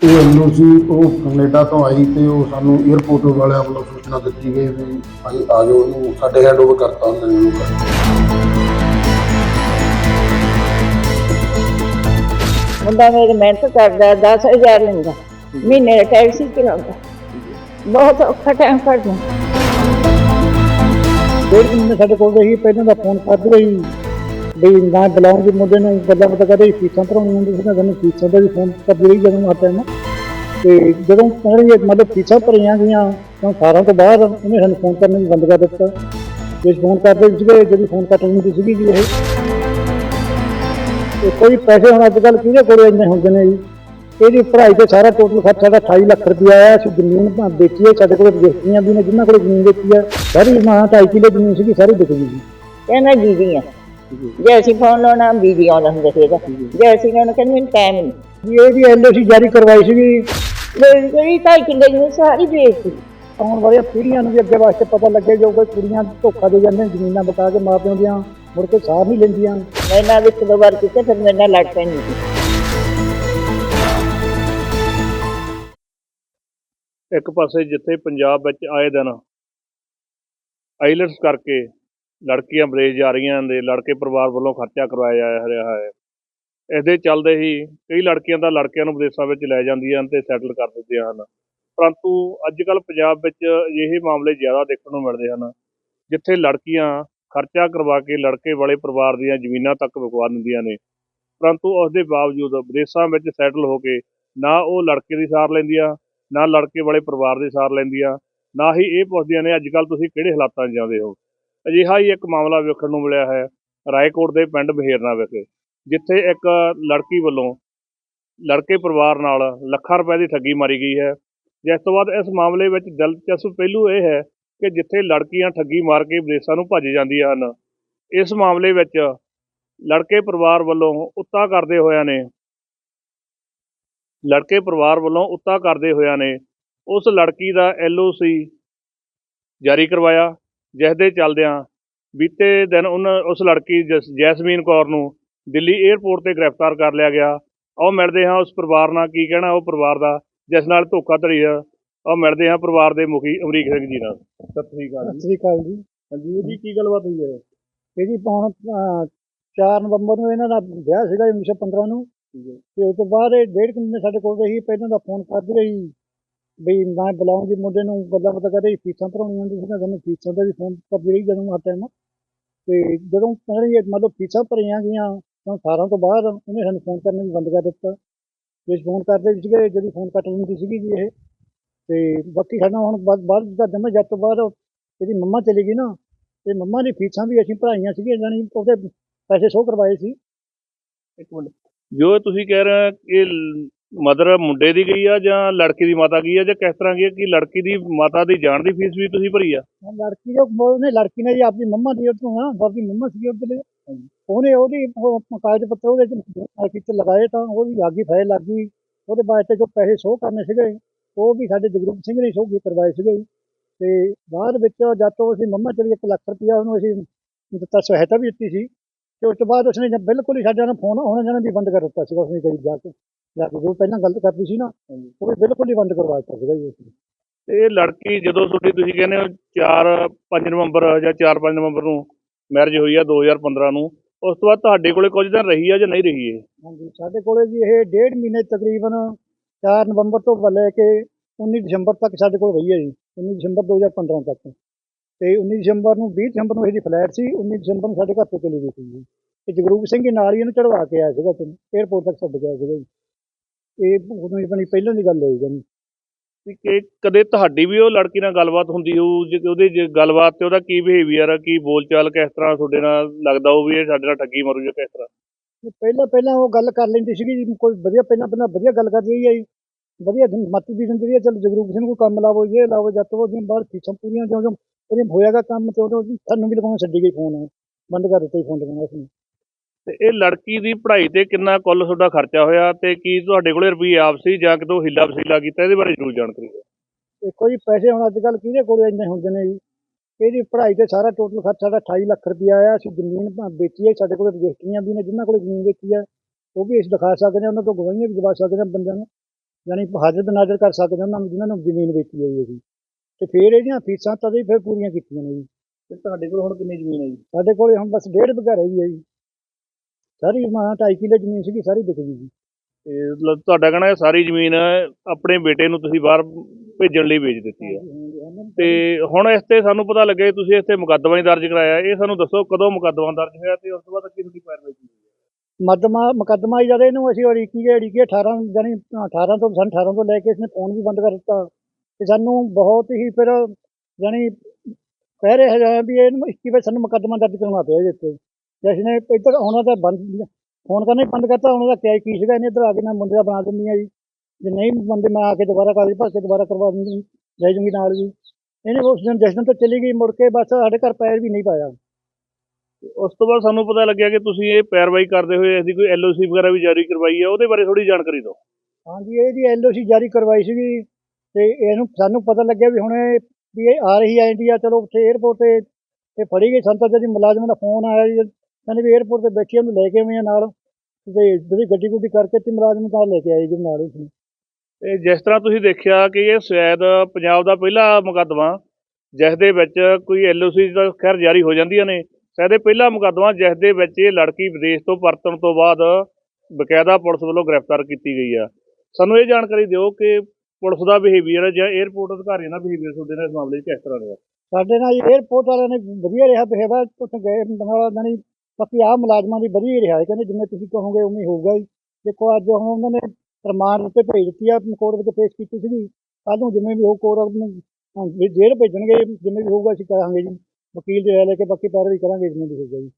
ਉਹ ਐਨਓਸੀ ਉਹ ਕੈਨੇਡਾ ਤੋਂ ਆਈ ਤੇ ਉਹ ਸਾਨੂੰ 에어ਪੋਰਟ ਵਾਲਿਆਂ ਵੱਲੋਂ ਸੂਚਨਾ ਦਿੱਤੀ ਗਈ ਵੀ ਭਾਈ ਆ ਜਾਓ ਇਹਨੂੰ ਸਾਡੇ ਹੈਂਡਓਵਰ ਕਰਤਾ ਉਹਨਾਂ ਨੇ ਇਹਨੂੰ ਮੁੰਡਾ ਮੇਰੇ ਮਿਹਨਤ ਕਰਦਾ 10000 ਲੈਂਦਾ ਮਹੀਨੇ ਦਾ ਟੈਕਸੀ ਚਲਾਉਂਦਾ। ਬਹੁਤ ਔਖਾ ਟਾਈਮ ਕੱਢਦਾ। ਡੇਢ ਮਹੀਨੇ ਸਾਡੇ ਕੋਲ ਰਹੀ ਪਹਿਲਾਂ ਦਾ ਫੋਨ ਕਰਦੇ ਰਹੀ। ਵੀ ਨਾ ਬੁਲਾਉਂਗੇ ਮੁੰਡੇ ਨੂੰ ਗੱਲਾਂ ਪਤਾ ਕਰੇ ਫੀਸਾਂ ਭਰਾਉਣੀਆਂ ਹੁੰਦੀ ਸੀ ਨਾ ਸਾਨੂੰ ਫੀਸਾਂ ਦਾ ਵੀ ਫੋਨ ਕਰਦੇ ਰਹੀ ਜਦੋਂ ਆ ਟਾਈਮ ਤੇ ਜਦੋਂ ਕਹਿੰਦੇ ਮਤਲਬ ਫੀਸਾਂ ਭਰੀਆਂ ਗਈਆਂ, ਤਾਂ ਸਾਰਾਂ ਤੋਂ ਬਾਅਦ ਉਹਨੇ ਸਾਨੂੰ ਫੋਨ ਕਰਨਾ ਵੀ ਬੰਦ ਕਰ ਦਿੱਤਾ। ਜੇ ਫੋਨ ਕਰਦੇ ਸੀਗੇ, ਜਿਹੜੀ ਫੋਨ ਕੱਟ ਹੁੰਦੀ ਸੀਗੀ ਜੀ ਇਹ। ਤੇ ਕੋਈ ਪੈਸੇ ਹੁਣ ਅੱਜ ਕੱਲ੍ਹ ਕਿਹਦੇ ਕੋਲ ਇੰਨੇ ਹੁੰਦੇ ਨੇ ਜੀ? ਇਹਦੀ ਪੜ੍ਹਾਈ ਤੇ ਸਾਰਾ ਟੋਟਲ ਖਰਚਾ ਸਾਡਾ 28 ਲੱਖ ਰੁਪਇਆ ਆਇਆ ਅਸੀਂ ਜ਼ਮੀਨ ਤਾਂ ਵੇਚੀ ਹੈ, ਸਾਡੇ ਕੋਲ ਰਜਿਸਟਰੀਆਂ ਵੀ ਨੇ, ਜਿਨ੍ਹਾਂ ਕੋਲ ਜ਼ਮੀਨ ਵੇਚੀ ਹੈ। ਸਾਰੀ ਮਾਂ ਢਾਈ ਕਿੱਲੇ ਜ਼ਮੀਨ ਸੀਗੀ, ਸਾਰੀ ਵਿਕ ਗਈ ਜੀ। ਕਹਿੰਦਾ ਬੀਜੀ ਆ। ਜੇ ਅਸੀਂ ਫੋਨ ਲਾਉਣਾ ਬੀਜੀ ਆਉਂਦਾ ਹੁੰਦਾ ਸੀਗਾ ਜੇ ਅਸੀਂ ਲਾਉਣਾ ਕਹਿੰਦੇ ਮੈਨੂੰ ਟਾਈਮ ਨਹੀਂ ਵੀ ਇਹਦੀ ਐਲਓਸੀ ਜਾਰੀ ਕਰਵਾਈ ਸੀਗੀ। ਮੇਰੀ ਜਿਹੜੀ ਢਾਈ ਕਿੱਲੇ ਨੂੰ ਸਾਰੀ ਵੇਚਤੀ। ਆਉਣ ਵਾਲੀਆਂ ਪੀੜ੍ਹੀਆਂ ਨੂੰ ਵੀ ਅੱਗੇ ਵਾਸਤੇ ਪਤਾ ਲੱਗੇ ਜੋ ਕੋਈ ਕੁੜੀਆਂ ਧੋਖਾ ਦੇ ਜਾਂਦੇ ਨੇ ਜ਼ਮੀਨਾਂ ਬਤਾ ਕੇ ਮਾਪਿਆਂ ਦੀਆਂ ਮੁੜ ਕੇ ਸਾਰ ਨਹੀਂ ਲੈਂਦੀਆਂ। ਮੈਂ ਇੱਕ ਦੋ ਵਾਰ ਕੀਤੇ ਫਿਰ ਮੇਰੇ ਨਾਲ ਲੜ ਸੀ। ਇੱਕ ਪਾਸੇ ਜਿੱਥੇ ਪੰਜਾਬ ਵਿੱਚ ਆਏ ਦਿਨ ਆਈਲਟਸ ਕਰਕੇ ਲੜਕੀਆਂ ਵਿਦੇਸ਼ ਜਾ ਰਹੀਆਂ ਨੇ, ਲੜਕੇ ਪਰਿਵਾਰ ਵੱਲੋਂ ਖਰਚਾ ਕਰਵਾਇਆ ਜਾ ਰਿਹਾ ਹੈ। ਇਹਦੇ ਚੱਲਦੇ ਹੀ ਕਈ ਲੜਕੀਆਂ ਤਾਂ ਲੜਕਿਆਂ ਨੂੰ ਵਿਦੇਸ਼ਾਂ ਵਿੱਚ ਲੈ ਜਾਂਦੀਆਂ ਹਨ ਤੇ ਸੈਟਲ ਕਰ ਦਿੰਦੀਆਂ ਹਨ। ਪਰੰਤੂ ਅੱਜ ਕੱਲ ਪੰਜਾਬ ਵਿੱਚ ਅਜਿਹੇ ਮਾਮਲੇ ਜ਼ਿਆਦਾ ਦੇਖਣ ਨੂੰ ਮਿਲਦੇ ਹਨ, ਜਿੱਥੇ ਲੜਕੀਆਂ ਖਰਚਾ ਕਰਵਾ ਕੇ ਲੜਕੇ ਵਾਲੇ ਪਰਿਵਾਰ ਦੀਆਂ ਜ਼ਮੀਨਾਂ ਤੱਕ ਵਿਕਵਾ ਦਿੰਦੀਆਂ ਨੇ। ਪਰੰਤੂ ਉਸ ਦੇ ਬਾਵਜੂਦ ਵਿਦੇਸ਼ਾਂ ਵਿੱਚ ਸੈਟਲ ਹੋ ਕੇ ਨਾ ਉਹ ਲੜਕੇ ਦੀ ਸਾਰ ਲੈਂਦੀਆਂ, ਨਾ ਲੜਕੇ ਵਾਲੇ ਪਰਿਵਾਰ ਦੀ ਸਾਰ ਲੈਂਦੀਆਂ, ਨਾ ਹੀ ਇਹ ਪੁੱਛਦੀਆਂ ਨੇ ਅੱਜ ਕੱਲ ਤੁਸੀਂ ਕਿਹੜੇ ਹਾਲਾਤਾਂ 'ਚ ਜਾਂਦੇ ਹੋ? ਅਜਿਹਾ ਹੀ ਇੱਕ ਮਾਮਲਾ ਵੇਖਣ ਨੂੰ ਮਿਲਿਆ ਹੈ ਰਾਏਕੋਟ ਦੇ ਪਿੰਡ ਬਹੇਰਨਾ ਵਿਖੇ, ਜਿੱਥੇ ਇੱਕ ਲੜਕੀ ਵੱਲੋਂ ਲੜਕੇ ਪਰਿਵਾਰ ਨਾਲ ਲੱਖਾਂ ਰੁਪਏ ਦੀ ਠੱਗੀ ਮਾਰੀ ਗਈ ਹੈ। ਜਿਸ ਤੋਂ ਬਾਅਦ ਇਸ ਮਾਮਲੇ ਵਿੱਚ ਦਿਲਚਸਪ ਪਹਿਲੂ ਇਹ ਹੈ ਕਿ ਜਿੱਥੇ ਲੜਕੀਆਂ ਠੱਗੀ ਮਾਰ ਕੇ ਵਿਦੇਸ਼ਾਂ ਨੂੰ ਭੱਜ ਜਾਂਦੀਆਂ ਹਨ, ਇਸ ਮਾਮਲੇ ਵਿੱਚ ਲੜਕੇ ਪਰਿਵਾਰ ਵੱਲੋਂ ਉੱਤਾ ਕਰਦੇ ਹੋਇਆਂ ਨੇ, ਲੜਕੇ ਪਰਿਵਾਰ ਵੱਲੋਂ ਉੱਤਾ ਕਰਦੇ ਹੋਇਆਂ ਨੇ ਉਸ ਲੜਕੀ ਦਾ ਐਲਓਸੀ ਜਾਰੀ ਕਰਵਾਇਆ। ਜਿਸ ਦੇ ਚੱਲਦਿਆਂ ਬੀਤੇ ਦਿਨ ਉਹਨਾਂ ਉਸ ਲੜਕੀ ਜਸ- ਜੈਸਮੀਨ ਕੌਰ ਨੂੰ ਦਿੱਲੀ 에ਅਰਪੋਰਟ ਤੇ ਗ੍ਰਿਫਤਾਰ ਕਰ ਲਿਆ ਗਿਆ। ਆਓ ਮਿਲਦੇ ਹਾਂ ਉਸ ਪਰਿਵਾਰ ਨਾਲ ਕੀ ਕਹਿਣਾ ਉਹ ਪਰਿਵਾਰ ਦਾ ਜਿਸ ਨਾਲ ਧੋਖਾਧੜੀ ਆ। ਆਓ ਮਿਲਦੇ ਹਾਂ ਪਰਿਵਾਰ ਦੇ ਮੁਖੀ ਅਮਰੀਕ ਸਿੰਘ ਜੀ ਨਾਲ। ਸਤਿ ਸ੍ਰੀ ਅਕਾਲ ਸਤਿ ਜੀ ਸ੍ਰੀ ਅਕਾਲ ਜੀ। ਹਾਂਜੀ ਇਹਦੀ ਕੀ ਗੱਲਬਾਤ ਹੋਈ ਹੈ? ਇਹਦੀ ਹੁਣ 4 ਨਵੰਬਰ ਨੂੰ ਇਹਨਾਂ ਦਾ ਵਿਆਹ ਸੀਗਾ 1915 ਨੂੰ। ਤੇ ਉਸ ਤੋਂ ਬਾਅਦ ਇਹ ਡੇਢ ਕੁ ਮਹੀਨੇ ਸਾਡੇ ਕੋਲ ਰਹੀ ਪਹਿਲਾਂ ਦਾ ਫੋਨ ਕਰਦੀ ਰਹੀ। ਵੀ ਮੈਂ ਬੁਲਾਉਂਗੀ ਮੁੰਡੇ ਨੂੰ ਗੱਲਾਂ ਪਤਾ ਕਰੇ ਫੀਸਾਂ ਭਰਾਉਣੀਆਂ ਹੁੰਦੀ ਸੀ ਨਾ, ਸਾਨੂੰ ਫੀਸਾਂ ਦਾ ਵੀ ਫੋਨ ਕਰਦੀ ਰਹੀ ਜਦੋਂ ਆ ਟਾਈਮ ਤੇ ਜਦੋਂ ਕਹਿੰਦੇ ਮਤਲਬ ਫੀਸਾਂ ਭਰੀਆਂ ਗਈਆਂ, ਤਾਂ ਸਾਰਾਂ ਤੋਂ ਬਾਅਦ ਉਹਨੇ ਸਾਨੂੰ ਫੋਨ ਕਰਨਾ ਵੀ ਬੰਦ ਕਰ ਦਿੱਤਾ। ਜੇ ਫੋਨ ਕਰਦੇ ਵੀ ਸੀਗੇ, ਜਿਹੜੀ ਫੋਨ ਕੱਟ ਲੈਂਦੀ ਸੀਗੀ ਜੀ ਇਹ। ਤੇ ਬਾਕੀ ਸਾਡਾ ਹੁਣ ਬਾਅਦ ਬਾਅਦ ਦਾ ਜਮਾ ਜੱਟ ਤੋਂ ਬਾਅਦ ਇਹਦੀ ਮੰਮਾ ਚਲੀ ਗਈ ਨਾ, ਤੇ ਮੰਮਾ ਦੀ ਫੀਸਾਂ ਵੀ ਅਸੀਂ ਭਰਾਈਆਂ ਸੀਗੀਆਂ ਜਾਣੀ ਉਹਦੇ ਪੈਸੇ ਸ਼ੋਅ ਕਰਵਾਏ ਸੀ। ਇੱਕ ਮਿੰਟ। ਜੋ ਤੁਸੀਂ ਕਹਿ ਰਹੇ ਹੋ ਮਦਰ ਮੁੰਡੇ ਦੀ ਗਈ ਆ ਜਾਂ ਲੜਕੀ ਦੀ ਮਾਤਾ ਗਈ ਆ ਜਾਂ ਕਿਸ ਤਰ੍ਹਾਂ ਗਈ ਆ ਕਿ ਲੜਕੀ ਦੀ ਮਾਤਾ ਦੀ ਜਾਣ ਦੀ ਫੀਸ ਵੀ ਤੁਸੀਂ ਭਰੀ ਆ? ਹਾਂ, ਲੜਕੀ ਜੋ ਉਹਨੇ ਲੜਕੀ ਨੇ ਜੀ ਆਪਣੀ ਮੰਮਾ ਦੀ ਉੱਥੋਂ ਨਾ ਆਪਣੀ ਮੰਮਾ ਸੀ ਉਹਦੇ ਉਹਨੇ ਉਹਦੀ ਉਹ ਕਾਗਜ਼ ਪੱਤਰ ਉਹਦੇ ਚ ਕਿਤੇ ਲਗਾਏ ਤਾਂ ਉਹਦੀ ਲੱਗੀ ਫਾਇਲ ਲੱਗੀ ਉਹਦੇ ਬਾਅਦ ਤੇ ਜੋ ਪੈਸੇ ਸ਼ੋਅ ਕਰਨੇ ਸੀਗੇ ਉਹ ਵੀ ਸਾਡੇ ਜਗਰੂਪ ਸਿੰਘ ਨੇ ਸ਼ੋਅ ਕਰਵਾਏ ਸੀਗੇ। ਤੇ ਬਾਅਦ ਵਿੱਚ ਜਦ ਤੋਂ ਅਸੀਂ ਮੰਮਾ ਚਲੀ 1 ਲੱਖ ਰੁਪਇਆ ਉਹਨੂੰ ਅਸੀਂ ਦਿੱਤਾ ਸਹਾਇਤਾ ਵੀ ਦਿੱਤੀ ਸੀ। ਤੇ ਉਸ ਤੋਂ ਬਾਅਦ ਉਸਨੇ ਜਦ ਬਿਲਕੁਲ ਹੀ ਸਾਡੇ ਨਾਲ ਫੋਨ ਆਉਣਾ ਜਾਣਾ ਵੀ ਬੰਦ ਕਰ ਦਿੱਤਾ ਸੀਗਾ ਉਸਨੇ ਕਈ ਜਾ ਕੇ। ਜਾ ਕੇ ਜੋ ਪਹਿਲਾਂ ਗੱਲ ਕਰਦੀ ਸੀ ਨਾ ਉਹ ਬਿਲਕੁਲ ਹੀ ਬੰਦ ਕਰਵਾ ਦਿੱਤਾ ਸੀਗਾ ਜੀ ਉਸਨੇ ਤੇ ਇਹ ਲੜਕੀ ਜਦੋਂ ਤੁਹਾਡੀ ਤੁਸੀਂ ਕਹਿੰਦੇ ਹੋ 4 5 ਨਵੰਬਰ ਜਾਂ 4 5 ਨਵੰਬਰ ਨੂੰ ਮੈਰਿਜ ਹੋਈ ਆ 2015 ਨੂੰ ਉਸ ਤੋਂ ਬਾਅਦ ਤੁਹਾਡੇ ਕੋਲੇ ਕੁਝ ਦਿਨ ਰਹੀ ਆ ਜਾਂ ਨਹੀਂ ਰਹੀ ਇਹ? ਹਾਂਜੀ ਸਾਡੇ ਕੋਲੇ ਜੀ ਇਹ ਡੇਢ ਮਹੀਨੇ ਤਕਰੀਬਨ 4 ਨਵੰਬਰ ਤੋਂ ਲੈ ਕੇ 19 ਦਸੰਬਰ ਤੱਕ ਸਾਡੇ ਕੋਲ ਰਹੀ ਹੈ ਜੀ। 19 ਦਸੰਬਰ 2015 ਤੱਕ। ਤੇ 19 ਦਸੰਬਰ ਨੂੰ 20 ਦਸੰਬਰ ਨੂੰ ਇਹਦੀ ਫਲੈਟ ਸੀ 19 ਦਸੰਬਰ ਨੂੰ ਸਾਡੇ ਘਰ ਤੋਂ ਚਲੀ ਗਈ ਸੀ ਜੀ। ਤੇ ਜਗਰੂਪ ਸਿੰਘ ਨਾਲ ਹੀ ਇਹਨੂੰ ਚੜਵਾ ਕੇ ਆਇਆ ਸੀਗਾ ਤੈਨੂੰ 에ਅਰਪੋਰਟ ਤੱਕ ਛੱਡ ਗਿਆ ਸੀਗਾ ਜੀ। ਇਹ ਉਦੋਂ ਹੀ ਪਹਿਲਾਂ ਦੀ ਗੱਲ ਹੋਈ ਜਾਨੀ। ਵੀ ਕਿ ਕਦੇ ਤੁਹਾਡੀ ਵੀ ਉਹ ਲੜਕੀ ਨਾਲ ਗੱਲਬਾਤ ਹੁੰਦੀ ਹੋਊ ਜੇ ਉਹਦੇ ਜੇ ਗੱਲਬਾਤ ਤੇ ਉਹਦਾ ਕੀ ਬਿਹੇਵੀਅਰ ਆ ਕੀ ਬੋਲਚਾਲ ਕਿਸ ਤਰ੍ਹਾਂ ਤੁਹਾਡੇ ਨਾਲ ਲੱਗਦਾ ਹੋਊ ਵੀ ਇਹ ਸਾਡੇ ਨਾਲ ਠੱਗੀ ਮਾਰੂ ਜਾਂ ਕਿਸ ਤਰ੍ਹਾਂ? ਤੇ ਪਹਿਲਾਂ ਪਹਿਲਾਂ ਉਹ ਗੱਲ ਕਰ ਲੈਂਦੀ ਸੀਗੀ ਜੀ ਕੋਈ ਵਧੀਆ ਪਹਿਲਾਂ ਪਹਿਲਾਂ ਵਧੀਆ ਗੱਲ ਕਰਦੀ ਰਹੀ ਹੈ ਜੀ। ਵਧੀਆ ਮੱਤ ਦੀ ਦਿੰਦੀ ਰਹੀ ਹੈ ਚਲ ਜਗਰੂਪ ਸਿੰਘ ਨੂੰ ਕੰਮ ਲਾਵੋ ਇਹ ਲਾਵੋ ਜਦ ਤੋਂ ਉਹਦੀਆਂ ਬਾਹਰ ਫੀਸਾਂ ਪੂਰੀਆਂ ਜਿਉਂ ਜਿਉਂ ਉਹਦੀਆਂ ਹੋਇਆਗਾ ਕੰਮ ਤੇ ਉਦੋਂ ਸਾਨੂੰ ਵੀ ਲਗਾਉਣਾ ਛੱਡੀ ਗਈ ਫੋਨ ਬੰਦ ਕਰ ਦਿੱਤਾ ਫੋਨ ਲਗਾਉਣਾ ਉਸਨੇ ਤੇ ਇਹ ਲੜਕੀ ਦੀ ਪੜ੍ਹਾਈ ਤੇ ਕਿੰਨਾ ਕੁੱਲ ਤੁਹਾਡਾ ਖਰਚਾ ਹੋਇਆ ਤੇ ਕੀ ਤੁਹਾਡੇ ਕੋਲੇ ਰੁਪਈਏ ਆਪ ਸੀ ਜਾਂ ਕਿਤੋਂ ਹਿੱਲਾ ਵਸੀਲਾ ਕੀਤਾ? ਇਹਦੇ ਬਾਰੇ ਜ਼ਰੂਰ ਜਾਣਕਾਰੀ ਦਿਓ। ਤੇ ਕੋਈ ਪੈਸੇ ਹੁਣ ਅੱਜ ਕੱਲ ਕਿਹਦੇ ਕੋਲ ਇੰਨੇ ਹੁੰਦੇ ਨੇ ਜੀ? ਇਹਦੀ ਪੜ੍ਹਾਈ ਤੇ ਸਾਰਾ ਟੋਟਲ ਖਰਚਾ ਸਾਡਾ 28 ਲੱਖ ਰੁਪਇਆ ਆਇਆ। ਅਸੀਂ ਜ਼ਮੀਨ ਵੇਚੀ ਹੈ ਸਾਡੇ ਕੋਲ ਰਜਿਸਟਰੀਆਂ ਵੀ ਨੇ ਜਿਨ੍ਹਾਂ ਕੋਲ ਜ਼ਮੀਨ ਵੇਚੀ ਹੈ ਉਹ ਵੀ ਅਸੀਂ ਦਿਖਾ ਸਕਦੇ ਹਾਂ ਉਹਨਾਂ ਤੋਂ ਗਵਾਹੀਆਂ ਵੀ ਦਵਾ ਸਕਦੇ ਹਾਂ ਬੰਦਿਆਂ ਨੂੰ। ਯਾਨੀ ਹਾਜ਼ਰ ਨਾਜ਼ਰ ਕਰ ਸਕਦੇ ਉਹਨਾਂ ਨੂੰ ਜਿਨ੍ਹਾਂ ਨੂੰ ਜ਼ਮੀਨ ਵੇਚੀ ਹੋਈ ਹੈ ਜੀ। ਤੇ ਫਿਰ ਇਹਦੀਆਂ ਫੀਸਾਂ ਤਦੇ ਫਿਰ ਪੂਰੀਆਂ ਕੀਤੀਆਂ ਨੇ ਜੀ। ਤੇ ਤੁਹਾਡੇ ਕੋਲ ਹੁਣ ਕਿੰਨੀ ਜ਼ਮੀਨ ਹੈ ਜੀ? ਸਾਡੇ ਕੋਲੇ ਹੁਣ ਬਸ ਡੇਢ ਵਿਘਾ ਰਹਿ ਹੈ ਜੀ। ਸਾਰੀ ਮਾਂ ਢਾਈ ਕਿੱਲੇ ਜ਼ਮੀਨ ਸੀਗੀ ਸਾਰੀ ਵਿਕ ਗਈ ਜੀ। ਤੇ ਮਤਲਬ ਤੁਹਾਡਾ ਕਹਿਣਾ ਇਹ ਸਾਰੀ ਜ਼ਮੀਨ ਆਪਣੇ ਬੇਟੇ ਨੂੰ ਤੁਸੀਂ ਬਾਹਰ ਭੇਜਣ ਲਈ ਵੇਚ ਦਿੱਤੀ ਹੈ। ਤੇ ਹੁਣ ਇਸ ਤੇ ਸਾਨੂੰ ਪਤਾ ਲੱਗਿਆ ਤੁਸੀਂ ਇਸ ਤੇ ਮੁਕੱਦਮਾ ਹੀ ਦਰਜ ਕਰਾਇਆ ਇਹ ਸਾਨੂੰ ਦੱਸੋ ਕਦੋਂ ਮੁਕੱਦਮਾ ਦਰਜ ਹੋਇਆ ਤੇ ਉਸ ਤੋਂ ਬਾਅਦ ਕੀ ਤੁਹਾਡੀ ਕਾਰਵਾਈ ਕੀਤੀ ਮਦਮਾ ਮੁਕੱਦਮਾ ਜਦ ਇਹਨੂੰ ਅਸੀਂ ਅੜੀਕੀ ਗਏ ਅੜੀਕੀ 18 ਜਾਨੀ 18 ਤੋਂ ਸਨ 18 ਤੋਂ ਲੈ ਕੇ ਇਸਨੇ ਫੋਨ ਵੀ ਬੰਦ ਕਰ ਦਿੱਤਾ। ਤੇ ਸਾਨੂੰ ਬਹੁਤ ਹੀ ਫਿਰ ਜਾਨੀ ਕਹਿ ਰਹੇ ਹੈ ਵੀ ਇਹਨੂੰ 21 ਵਜੇ ਸਾਨੂੰ ਮੁਕੱਦਮਾ ਦਰਜ ਕਰਨਾ ਪਿਆ ਇਹਦੇ ਉੱਤੇ ਤੇ ਅਸੀਂ ਨੇ ਇੱਧਰ ਆਉਣਾ ਤਾਂ ਬੰਦ ਫੋਨ ਕਰਨਾ ਹੀ ਬੰਦ ਕਰਤਾ ਉਹਨਾਂ ਦਾ ਕਿਆ ਕੀ ਸੀਗਾ ਇਹਨੇ ਇੱਧਰ ਆ ਕੇ ਮੈਂ ਮੁੰਡੇ ਦਾ ਬਣਾ ਦਿੰਦੀ ਆ ਜੀ। ਜੇ ਨਹੀਂ ਬੰਦੇ ਮੈਂ ਆ ਕੇ ਦੁਬਾਰਾ ਕਾਗਜ਼ ਭਰ ਕੇ ਦੁਬਾਰਾ ਕਰਵਾ ਦਿੰਦੀ ਲੈ ਜੂੰਗੀ ਨਾਲ ਜੀ। ਇਹਨੇ ਉਸ ਦਿਨ ਜਿਸ ਦਿਨ ਤੋਂ ਚਲੀ ਗਈ ਮੁੜ ਕੇ ਬਸ ਸਾਡੇ ਘਰ ਪੈਰ ਵੀ ਨਹੀਂ ਪਾਇਆ। ਉਸ ਤੋਂ ਬਾਅਦ ਸਾਨੂੰ ਪਤਾ ਲੱਗਿਆ ਕਿ ਤੁਸੀਂ ਇਹ ਪੈਰਵਾਈ ਕਰਦੇ ਹੋਏ ਅਸੀਂ ਕੋਈ ਐਲਓਸੀ ਵਗੈਰਾ ਵੀ ਜਾਰੀ ਕਰਵਾਈ ਹੈ ਉਹਦੇ ਬਾਰੇ ਥੋੜੀ ਜਾਣਕਾਰੀ ਦਿਓ। ਹਾਂਜੀ ਇਹਦੀ ਐਲਓਸੀ ਜਾਰੀ ਕਰਵਾਈ ਸੀਗੀ ਤੇ ਇਹਨੂੰ ਸਾਨੂੰ ਪਤਾ ਲੱਗਿਆ ਵੀ ਹੁਣ ਇਹ ਵੀ ਇਹ ਆ ਰਹੀ ਹੈ ਇੰਡੀਆ ਚਲੋ ਉੱਥੇ 에어ਪੋਰਟ ਤੇ ਤੇ ਫੜੀ ਗਈ ਸੰਤਾ ਜੀ ਮੁਲਾਜ਼ਮ ਦਾ ਫੋਨ ਆਇਆ ਜੀ। ਕਹਿੰਦੇ ਵੀ 에어ਪੋਰਟ ਤੇ ਬੈਠੀ ਉਹਨੂੰ ਲੈ ਕੇ ਆਵੇਂ ਨਾਲ। ਤੇ ਜਿਹੜੀ ਗੱਡੀ ਗੁੱਡੀ ਕਰਕੇ ਤੇ ਮੁਲਾਜ਼ਮ ਨੂੰ ਲੈ ਕੇ ਆਏ ਜੀ ਨਾਲ ਉਸ ਨੂੰ ਤੇ ਜਿਸ ਤਰ੍ਹਾਂ ਤੁਸੀਂ ਦੇਖਿਆ ਕਿ ਇਹ ਸ਼ਾਇਦ ਪੰਜਾਬ ਦਾ ਪਹਿਲਾ ਮੁਕੱਦਮਾ ਜਿਸ ਦੇ ਵਿੱਚ ਕੋਈ ਐਲਓਸੀ ਦਾ ਖੈਰ ਜਾਰੀ ਹੋ ਜਾਂਦੀਆਂ ਨੇ ਸ਼ਾਇਦ ਪਹਿਲਾ ਮੁਕੱਦਮਾ ਜਿਸ ਦੇ ਵਿੱਚ ਇਹ ਲੜਕੀ ਵਿਦੇਸ਼ ਤੋਂ ਪਰਤਣ ਤੋਂ ਬਾਅਦ ਬਕਾਇਦਾ ਪੁਲਿਸ ਵੱਲੋਂ ਗ੍ਰਿਫਤਾਰ ਕੀਤੀ ਗਈ ਆ। ਸਾਨੂੰ ਇਹ ਜਾਣਕਾਰੀ ਦਿਓ ਕਿ ਪੁਲਿਸ ਦਾ ਬਿਹੇਵੀਅਰ ਜਾਂ 에어ਪੋਰਟ ਅਧਿਕਾਰੀਆਂ ਦਾ ਬਿਹੇਵੀਅਰ ਤੁਹਾਡੇ ਨਾਲ ਇਸ ਮਾਮਲੇ 'ਚ ਕਿਸ ਤਰ੍ਹਾਂ ਰਿਹਾ? ਸਾਡੇ ਨਾਲ 에어ਪੋਰਟ ਵਾਲਿਆਂ ਨੇ ਵਧੀਆ ਰਿਹਾ ਬਿਹੇਵੀਅਰ ਉੱਥੇ ਗਏ ਨਾਲ ਜਾਨੀ ਬਾਕੀ ਆਹ ਮੁਲਾਜ਼ਮਾਂ ਦੀ ਵਧੀਆ ਰਿਹਾ ਕਹਿੰਦੇ ਜਿਵੇਂ ਤੁਸੀਂ ਕਹੋਗੇ ਉਵੇਂ ਹੋਊਗਾ ਜੀ। ਦੇਖੋ ਅੱਜ ਹੁਣ ਉਹਨਾਂ ਨੇ ਰਿਮਾਂਡ ਉੱਤੇ ਭੇਜ ਦਿੱਤੀ ਆ ਕੋਰਟ ਵਿੱਚ ਪੇਸ਼ ਕੀਤੀ ਸੀਗੀ। ਕੱਲ੍ਹ ਨੂੰ ਜਿਵੇਂ ਵੀ ਹੋ ਕੋਰਟ ਨੂੰ ਹਾਂਜੀ, ਜੇਲ੍ਹ ਭੇਜਣਗੇ ਜਿਵੇਂ ਵੀ ਹੋਊਗਾ ਅਸੀਂ ਕਰਾਂਗੇ ਜੀ। ਵਕੀਲ ਦੀ ਲੈ ਕੇ ਬਾਕੀ ਪੈਰਵਾਈ ਕਰਾਂਗੇ ਜਿਵੇਂ ਵੀ ਹੋਊਗਾ ਜੀ।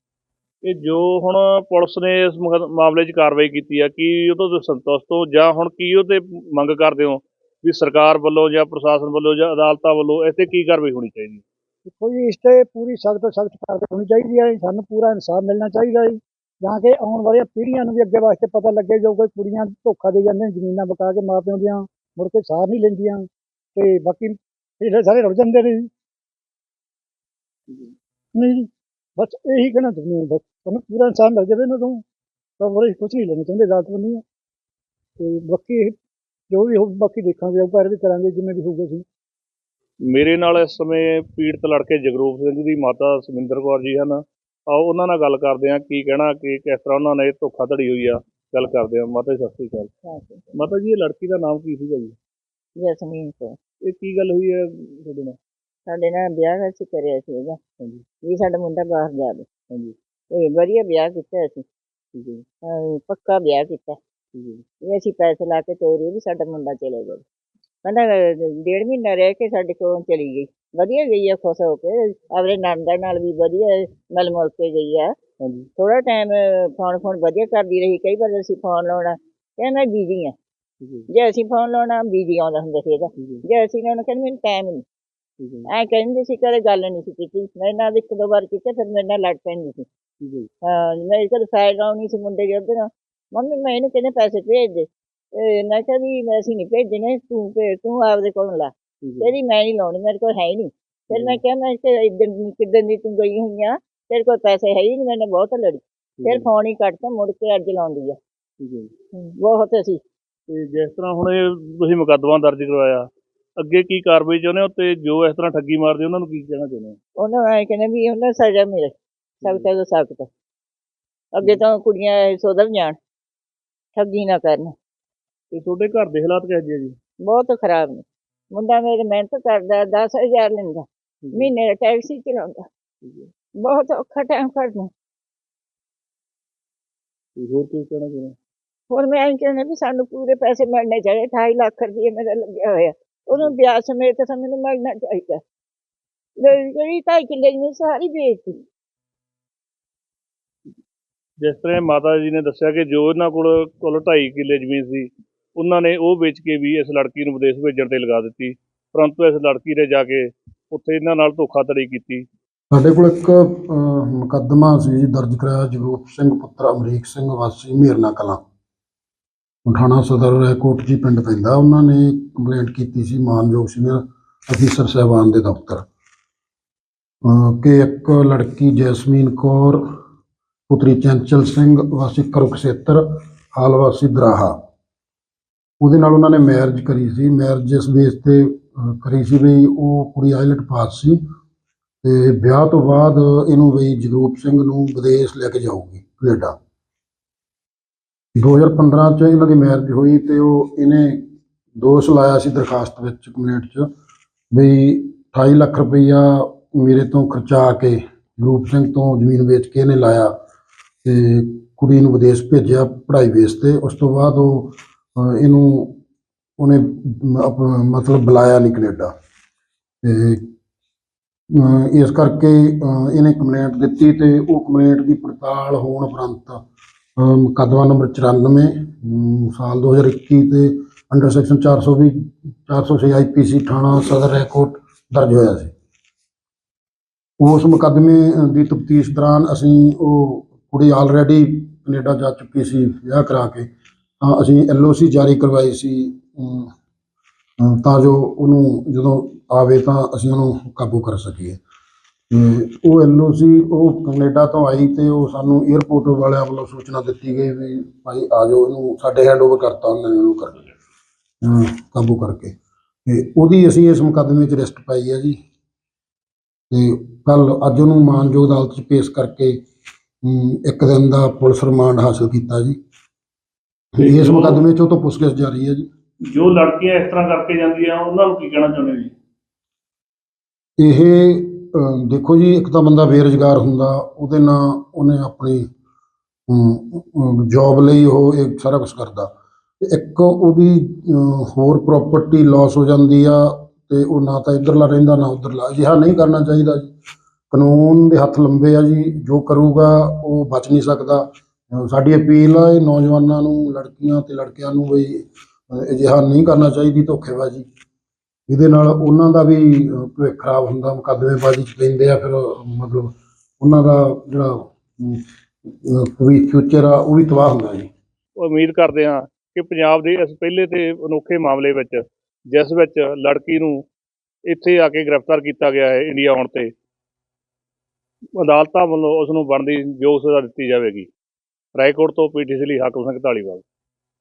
ਇਹ ਜੋ ਹੁਣ ਪੁਲਿਸ ਨੇ ਇਸ ਮਾਮਲੇ 'ਚ ਕਾਰਵਾਈ ਕੀਤੀ ਆ ਕੀ ਉਹ ਤੋਂ ਸੰਤੁਸ਼ਟ ਹੋ? ਜਾਂ ਹੁਣ ਕੀ ਉਹ ਤੇ ਮੰਗ ਕਰਦੇ ਹੋ? ਵੀ ਸਰਕਾਰ ਵੱਲੋਂ ਜਾਂ ਪ੍ਰਸ਼ਾਸਨ ਵੱਲੋਂ ਜਾਂ ਅਦਾਲਤਾਂ ਵੱਲੋਂ ਇਸ ਤੇ ਕੀ ਕਾਰਵਾਈ ਹੋਣੀ ਚਾਹੀਦੀ? ਦੇਖੋ ਜੀ ਇਸ ਤੇ ਪੂਰੀ ਸਖਤ ਤੋਂ ਸਖਤ ਕਾਰਵਾਈ ਹੋਣੀ ਚਾਹੀਦੀ ਹੈ ਸਾਨੂੰ ਪੂਰਾ ਇਨਸਾਫ ਮਿਲਣਾ ਚਾਹੀਦਾ ਹੈ ਤਾਂ ਕਿ ਆਉਣ ਵਾਲੀਆਂ ਪੀੜ੍ਹੀਆਂ ਨੂੰ ਵੀ ਅੱਗੇ ਵਾਸਤੇ ਪਤਾ ਲੱਗੇ ਜੋ ਕੋਈ ਕੁੜੀਆਂ ਧੋਖਾ ਦੇ ਜਾਂਦੇ ਨੇ ਜ਼ਮੀਨਾਂ ਬਕਾ ਕੇ ਮਾਪਿਆਂ ਦੀਆਂ ਮੁੜ ਕੇ ਸਾਰ ਨਹੀਂ ਲੈਂਦੀਆਂ। ਤੇ ਬਾਕੀ ਇਹ ਸਾਰੇ ਰੁੜ ਜਾਂਦੇ ਨੇ ਜੀ। ਨਹੀਂ ਜੀ, ਬਸ ਇਹੀ ਕਹਿਣਾ ਚਾਹੁੰਦੇ ਬਸ ਤੁਹਾਨੂੰ ਪੂਰਾ ਇਨਸਾਫ ਮਿਲ ਜਾਵੇ ਨਾ ਤੋਂ ਤਾਂ ਹੋਰ ਕੁਝ ਨਹੀਂ ਲੈਣਾ ਚਾਹੁੰਦੇ ਅਦਾਲਤ ਬੰਨੀ ਆ ਤੇ ਬਾਕੀ ਜੋ ਵੀ ਹੋ ਬਾਕੀ ਦੇਖਾਂਗੇ ਉਹ ਵੀ ਕਰਾਂਗੇ ਜਿਵੇਂ ਵੀ ਹੋਊਗਾ ਜੀ। ਮੇਰੇ ਨਾਲ ਇਸ ਸਮੇਂ ਪੀੜਤ ਲੜਕੇ ਜਗਰੂਪ ਸਿੰਘ ਦੀ ਮਾਤਾ ਸੁਮਿੰਦਰ ਕੌਰ ਜੀ ਹਨ। ਆਓ ਉਹਨਾਂ ਨਾਲ ਗੱਲ ਕਰਦੇ ਹਾਂ ਕੀ ਕਹਿਣਾ ਕਿ ਕਿਸ ਤਰ੍ਹਾਂ ਉਹਨਾਂ ਨੇ ਧੋਖਾਧੜੀ ਹੋਈ ਆ ਗੱਲ ਕਰਦੇ ਹਾਂ। ਮਾਤਾ ਜੀ ਸਤਿ ਸ੍ਰੀ ਅਕਾਲ। ਮਾਤਾ ਜੀ ਇਹ ਲੜਕੀ ਦਾ ਨਾਮ ਕੀ ਸੀਗਾ ਜੀ? ਜਸਮੀਨ ਤੋਂ ਇਹ ਕੀ ਗੱਲ ਹੋਈ ਹੈ ਤੁਹਾਡੇ ਨਾਲ? ਸਾਡੇ ਨਾਲ ਵਿਆਹ ਅਸੀਂ ਕਰਿਆ ਸੀ ਇਹਦਾ। ਹਾਂਜੀ। ਵੀ ਸਾਡਾ ਮੁੰਡਾ ਬਾਹਰ ਜਾਵੇ ਹਾਂਜੀ। ਤੇ ਵਧੀਆ ਵਿਆਹ ਕੀਤਾ ਅਸੀਂ ਜੀ। ਪੱਕਾ ਵਿਆਹ ਕੀਤਾ। ਜੀ। ਇਹ ਅਸੀਂ ਪੈਸੇ ਲਾ ਕੇ ਤੋਰੇ ਵੀ ਸਾਡਾ ਮੁੰਡਾ ਚਲੇ ਗਿਆ। ਕਹਿੰਦਾ ਡੇਢ ਮਹੀਨਾ ਰਹਿ ਕੇ ਸਾਡੇ ਕੋਲੋਂ ਚਲੀ ਗਈ। ਵਧੀਆ ਗਈ ਆ ਖੁਸ਼ ਹੋ ਕੇ। ਆਪਣੇ ਨੰਦਾ ਨਾਲ ਵੀ ਵਧੀਆ ਮਿਲ ਮੁਲ ਕੇ ਗਈ ਆ। ਥੋੜਾ ਟਾਈਮ ਫੋਨ ਫੋਨ ਵਧੀਆ ਕਰਦੀ ਰਹੀ। ਕਈ ਵਾਰ ਅਸੀਂ ਫੋਨ ਲਾਉਣਾ ਕਹਿੰਦਾ ਬੀਜੀ ਆ। ਜੀ। ਅਸੀਂ ਫੋਨ ਲਾਉਣਾ ਬੀਜੀ ਆਉਂਦਾ ਹੁੰਦਾ ਸੀ ਇਹਦਾ। ਜੀ, ਅਸੀਂ ਲਾਉਣਾ ਕਹਿੰਦੇ ਮੈਨੂੰ ਟਾਈਮ ਨਹੀਂ ਐ ਕਹਿੰਦੇ ਸੀ ਕਦੇ ਗੱਲ ਨਹੀਂ ਸੀ ਕੀਤੀ। ਮੇਰੇ ਨਾਲ ਇੱਕ ਦੋ ਵਾਰ ਕੀਤੀ ਫਿਰ ਮੇਰੇ ਨਾਲ ਲੜ ਪੈਂਦੀ ਸੀ। ਹੈ ਮੈਂ ਕਦੇ ਫਾਇਲ ਆਉਣੀ ਸੀ ਮੁੰਡੇ ਦੇ ਉੱਧਰ। ਮੰਮੀ ਮੈਂ ਇਹਨੂੰ ਕਹਿੰਦੇ ਪੈਸੇ ਭੇਜ ਦੇ। ਤੇ ਮੈਂ ਕਿਹਾ ਵੀ ਮੈਂ ਅਸੀਂ ਨਹੀਂ ਭੇਜਣੇ ਤੂੰ ਭੇਜ ਤੂੰ ਆਪਦੇ ਕੋਲੋਂ ਲਾ। ਤੇਰੀ ਮੈਂ ਨਹੀਂ ਲਾਉਣੀ ਮੇਰੇ ਕੋਲ ਹੈ ਹੀ ਨਹੀਂ ਫਿਰ ਮੈਂ ਕਿਹਾ ਮੈਂ ਕਿ ਇਦਨ ਕਿਦਨ ਦੀ ਤੂੰ ਗਈ ਹੋਈ ਆ? ਤੇਰੇ ਕੋਲ ਪੈਸੇ ਹੈ ਹੀ ਨਹੀਂ ਮੈਨੇ ਬਹੁਤ ਲੜੀ। ਫਿਰ ਫੋਨ ਹੀ ਕੱਟਤਾ ਮੁੜ ਕੇ ਅੱਜ ਲਾਉਂਦੀ ਆ। ਬਹੁਤ ਅਸੀਂ ਤੇ ਜਿਸ ਤਰ੍ਹਾਂ ਹੁਣ ਇਹ ਤੁਸੀਂ ਮੁਕੱਦਮਾ ਦਰਜ ਕਰਵਾਇਆ ਅੱਗੇ ਕੀ ਕਾਰਵਾਈ ਚਾਹੁੰਦੇ ਹੋ ਤੇ ਜੋ ਇਸ ਤਰ੍ਹਾਂ ਠੱਗੀ ਮਾਰਦੇ ਉਹਨਾਂ ਨੂੰ ਕੀ ਕਹਿਣਾ ਚਾਹੁੰਦੇ ਹੋ? ਉਹਨਾਂ ਐ ਕਹਿੰਦੇ ਵੀ ਉਹਨਾਂ ਸਜ਼ਾ ਮਿਲੇ ਸਖਤ ਤੋਂ ਸਖਤ। ਅੱਗੇ ਤਾਂ ਕੁੜੀਆਂ ਸੁਧਰ ਜਾਣ ਠੱਗੀ ਨਾ ਕਰਨ। ਤੇ ਤੁਹਾਡੇ ਘਰ ਦੇ ਹਾਲਾਤ ਕਿਹੋ ਜਿਹੇ ਆ ਜੀ? ਬਹੁਤ ਖਰਾਬ ਨੇ। ਮੁੰਡਾ ਮੇਰੇ ਮਿਹਨਤ ਕਰਦਾ 10000 ਲੈਂਦਾ। ਮਹੀਨੇ ਦਾ ਟੈਕਸੀ ਚਲਾਉਂਦਾ। ਬਹੁਤ ਔਖਾ ਟਾਈਮ ਕੱਢਦਾ। ਤੇ ਹੋਰ ਕੀ ਕਹਿਣਾ ਚਾਹੁੰਦੇ? ਹੋ? ਹੁਣ ਮੈਂ ਇਹ ਕਹਿੰਦਾ ਵੀ ਸਾਨੂੰ ਪੂਰੇ ਪੈਸੇ ਮਿਲਣੇ ਚਾਹੀਦੇ। 28 ਲੱਖ ਰੁਪਏ ਮੇਰਾ ਲੱਗਿਆ ਹੋਇਆ। ਉਹਨੂੰ ਵਿਆਜ ਸਮੇਤ ਸਾਨੂੰ ਮਿਲਣਾ ਚਾਹੀਦਾ। ਜਿਹੜੀ ਜਿਹੜੀ ਢਾਈ ਕਿੱਲੇ ਜ਼ਮੀਨ ਸਾਰੀ ਵੇਚਤੀ। ਜਿਸ ਤਰ੍ਹਾਂ ਮਾਤਾ ਜੀ ਨੇ ਦੱਸਿਆ ਕਿ ਜੋ ਇਹਨਾਂ ਕੋਲ ਕੁੱਲ 2.5 ਕਿੱਲੇ ਜ਼ਮੀਨ ਸੀ ਉਹਨਾਂ ਨੇ ਉਹ ਵੇਚ ਕੇ ਵੀ ਇਸ ਲੜਕੀ ਨੂੰ ਵਿਦੇਸ਼ ਭੇਜਣ ਤੇ ਲਗਾ ਦਿੱਤੀ। ਪਰੰਤੂ ਇਸ ਲੜਕੀ ਨੇ ਜਾ ਕੇ ਉੱਥੇ ਇਹਨਾਂ ਨਾਲ ਧੋਖਾਧੜੀ ਕੀਤੀ। ਸਾਡੇ ਕੋਲ ਇੱਕ ਮੁਕੱਦਮਾ ਸੀ ਦਰਜ ਕਰਾਇਆ ਜਗਰੂਪ ਸਿੰਘ ਪੁੱਤਰ ਅਮਰੀਕ ਸਿੰਘ ਵਾਸੀ ਮੀਰਨਾ ਕਲਾਂ। ਥਾਣਾ ਸਦਰ ਰੈਕੋਟ ਜੀ ਪਿੰਡ ਪੈਂਦਾ। ਉਹਨਾਂ ਨੇ ਕੰਪਲੇਂਟ ਕੀਤੀ ਸੀ ਮਾਨਯੋਗ ਸੀਨੀਅਰ ਅਫੀਸਰ ਸਾਹਿਬਾਨ ਦੇ ਦਫ਼ਤਰ। ਅਹ, ਕਿ ਇੱਕ ਲੜਕੀ ਜੈਸਮੀਨ ਕੌਰ ਪੁੱਤਰੀ ਚੰਚਲ ਸਿੰਘ ਵਾਸੀ ਕਰੁਕਸੇਤਰ ਹਾਲ ਵਾਸੀ ਦਰਾਹਾ ਉਹਦੇ ਨਾਲ ਉਹਨਾਂ ਨੇ ਮੈਰਿਜ ਕਰੀ ਸੀ। ਮੈਰਿਜ ਜਿਸ ਬੇਸ ਤੇ ਅਹ, ਕਰੀ ਸੀ ਵੀ ਉਹ ਕੁੜੀ ਆਇਲਟ ਪਾਸ ਸੀ ਤੇ ਵਿਆਹ ਤੋਂ ਬਾਅਦ ਇਹਨੂੰ ਬਈ ਜਗਰੂਪ ਸਿੰਘ ਨੂੰ ਵਿਦੇਸ਼ ਲੈ ਕੇ ਜਾਊਗੀ ਕੈਨੇਡਾ। 2015 ਚ ਇਹਨਾਂ ਦੀ ਮੈਰਿਜ ਹੋਈ ਤੇ ਉਹ ਇਹਨੇ ਦੋਸ਼ ਲਾਇਆ ਸੀ ਦਰਖਾਸਤ ਵਿੱਚ ਕੰਪਲੇਂਟ ਚ ਵੀ 28 ਲੱਖ ਰੁਪਈਆ ਮੇਰੇ ਤੋਂ ਖਰਚਾ ਕੇ ਜਗਰੂਪ ਸਿੰਘ ਤੋਂ ਜ਼ਮੀਨ ਵੇਚ ਕੇ ਇਹਨੇ ਲਾਇਆ ਤੇ ਕੁੜੀ ਨੂੰ ਵਿਦੇਸ਼ ਭੇਜਿਆ ਪੜ੍ਹਾਈ ਬੇਸ ਤੇ। ਉਸ ਤੋਂ ਬਾਅਦ ਉਹ ਇਹਨੂੰ ਉਹਨੇ ਮ- ਮਤਲਬ ਬੁਲਾਇਆ ਨਹੀਂ ਕੈਨੇਡਾ। ਤੇ ਅਹ, ਇਸ ਕਰਕੇ ਅਹ, ਇਹਨੇ ਕੰਪਲੇਂਟ ਦਿੱਤੀ ਤੇ ਉਹ ਕੰਪਲੇਂਟ ਦੀ ਪੜਤਾਲ ਹੋਣ ਉਪਰੰਤ ਅਹ, ਮੁਕੱਦਮਾ ਨੰਬਰ 94 ਅਮ, ਸਾਲ 2021 ਤੇ ਅੰਡਰ ਸੈਕਸ਼ਨ 420 406 ਆਈਪੀਸੀ ਥਾਣਾ ਸਦਰ ਹਾਈਕੋਰਟ ਦਰਜ ਹੋਇਆ ਸੀ। ਉਸ ਮੁਕੱਦਮੇ ਦੀ ਤਫਤੀਸ਼ ਦੌਰਾਨ ਅਸੀਂ ਉਹ ਕੁੜੀ ਆਲਰੇਡੀ ਕੈਨੇਡਾ ਜਾ ਚੁੱਕੀ ਸੀ ਵਿਆਹ ਕਰਾ ਕੇ। ਤਾਂ ਅਸੀਂ ਐਲਓਸੀ ਜਾਰੀ ਕਰਵਾਈ ਸੀ ਅਮ, ਤਾਂ ਜੋ ਉਹਨੂੰ ਜਦੋਂ ਆਵੇ ਤਾਂ ਅਸੀਂ ਉਹਨੂੰ ਕਾਬੂ ਕਰ ਸਕੀਏ। ਤੇ ਉਹ ਐਲਓਸੀ ਉਹ ਕੈਨੇਡਾ ਤੋਂ ਆਈ ਤੇ ਉਹ ਸਾਨੂੰ 에ਅਰਪੋਰਟ ਵਾਲਿਆਂ ਵੱਲੋਂ ਸੂਚਨਾ ਦਿੱਤੀ ਗਈ ਵੀ ਭਾਈ ਆ ਜਾਓ ਇਹਨੂੰ ਸਾਡੇ ਹੈਂਡਓਵਰ ਕਰਤਾ ਉਹਨਾਂ ਨੇ ਉਹਨੂੰ ਕਰ ਅ, ਕਾਬੂ ਕਰਕੇ। ਤੇ ਉਹਦੀ ਅਸੀਂ ਇਸ ਮੁਕੱਦਮੇ 'ਚ ਰਿਸਟ ਪਾਈ ਹੈ ਜੀ। ਤੇ ਕੱਲ ਅੱਜ ਉਹਨੂੰ ਮਾਨਯੋਗ ਅਦਾਲਤ 'ਚ ਪੇਸ਼ ਕਰਕੇ ਅਮ, ਇੱਕ ਦਿਨ ਦਾ ਪੁਲਿਸ ਰਿਮਾਂਡ ਹਾਸਲ ਕੀਤਾ ਜੀ। ਇਸ ਮੁਕੱਦਮੇ 'ਚ ਤੋਂ ਪੁੱਛਗਿੱਛ ਜਾਰੀ ਹੈ ਜੀ। ਜੋ ਲੜਕੀਆਂ ਇਸ ਤਰ੍ਹਾਂ ਕਰਕੇ ਜਾਂਦੀਆਂ ਉਹਨਾਂ ਨੂੰ ਕੀ ਕਹਿਣਾ ਚਾਹੁੰਦੇ ਹੋ ਜੀ? ਇਹ ਦੇਖੋ ਜੀ ਇੱਕ ਤਾਂ ਬੰਦਾ ਬੇਰੁਜ਼ਗਾਰ ਹੁੰਦਾ ਉਹਦੇ ਨਾਲ ਉਹਨੇ ਆਪਣੀ ਜੌਬ ਲਈ ਉਹ ਇਹ ਸਾਰਾ ਕੁਝ ਕਰਦਾ। ਤੇ ਇੱਕ ਉਹਦੀ ਹੋਰ ਪ੍ਰਾਪਰਟੀ ਲਾਸ ਹੋ ਜਾਂਦੀ ਆ ਤੇ ਉਹ ਨਾ ਤਾਂ ਇੱਧਰਲਾ ਰਹਿੰਦਾ ਨਾ ਉੱਧਰਲਾ। ਅਜਿਹਾ ਨਹੀਂ ਕਰਨਾ ਚਾਹੀਦਾ ਜੀ। ਕਾਨੂੰਨ ਦੇ ਹੱਥ ਲੰਬੇ ਆ ਜੀ। ਜੋ ਕਰੂਗਾ ਉਹ ਬਚ ਨਹੀਂ ਸਕਦਾ। ਸਾਡੀ ਅਪੀਲ ਆ ਨੌਜਵਾਨਾਂ ਨੂੰ, ਲੜਕੀਆਂ ਤੇ ਲੜਕਿਆਂ ਨੂੰ ਵੀ ਅਜਿਹਾ ਨਹੀਂ ਕਰਨਾ ਚਾਹੀਦੀ ਧੋਖੇਬਾਜ਼ੀ। ਇਹਦੇ ਨਾਲ ਉਹਨਾਂ ਦਾ ਵੀ ਭਵਿੱਖ ਖਰਾਬ ਹੁੰਦਾ, ਮੁਕੱਦਮੇਬਾਜ਼ੀ ਚ ਪੈਂਦੇ ਆ ਫਿਰ, ਮਤਲਬ ਉਹਨਾਂ ਦਾ ਜਿਹੜਾ ਕੋਈ ਫਿਊਚਰ ਆ, ਉਹ ਵੀ ਤਬਾਹ ਹੁੰਦਾ ਜੀ। ਉਮੀਦ ਕਰਦੇ ਹਾਂ ਕਿ ਪੰਜਾਬ ਦੇ ਇਸ ਪਹਿਲੇ ਤੇ ਅਨੋਖੇ ਮਾਮਲੇ ਵਿੱਚ, ਜਿਸ ਵਿੱਚ ਲੜਕੀ ਨੂੰ ਇੱਥੇ ਆ ਕੇ ਗ੍ਰਿਫਤਾਰ ਕੀਤਾ ਗਿਆ ਹੈ ਇੰਡੀਆ ਆਉਣ ਤੇ, ਅਦਾਲਤਾਂ ਵੱਲੋਂ ਉਸ ਨੂੰ ਬਣਦੀ ਜੋ ਸਜ਼ਾ ਦਿੱਤੀ ਜਾਵੇਗੀ। ਰਾਏਕੋਟ ਤੋਂ ਪੀਟੀਸੀ ਲਈ ਹਾਕਮ ਸਿੰਘ ਢਾਲੀਵਾਲ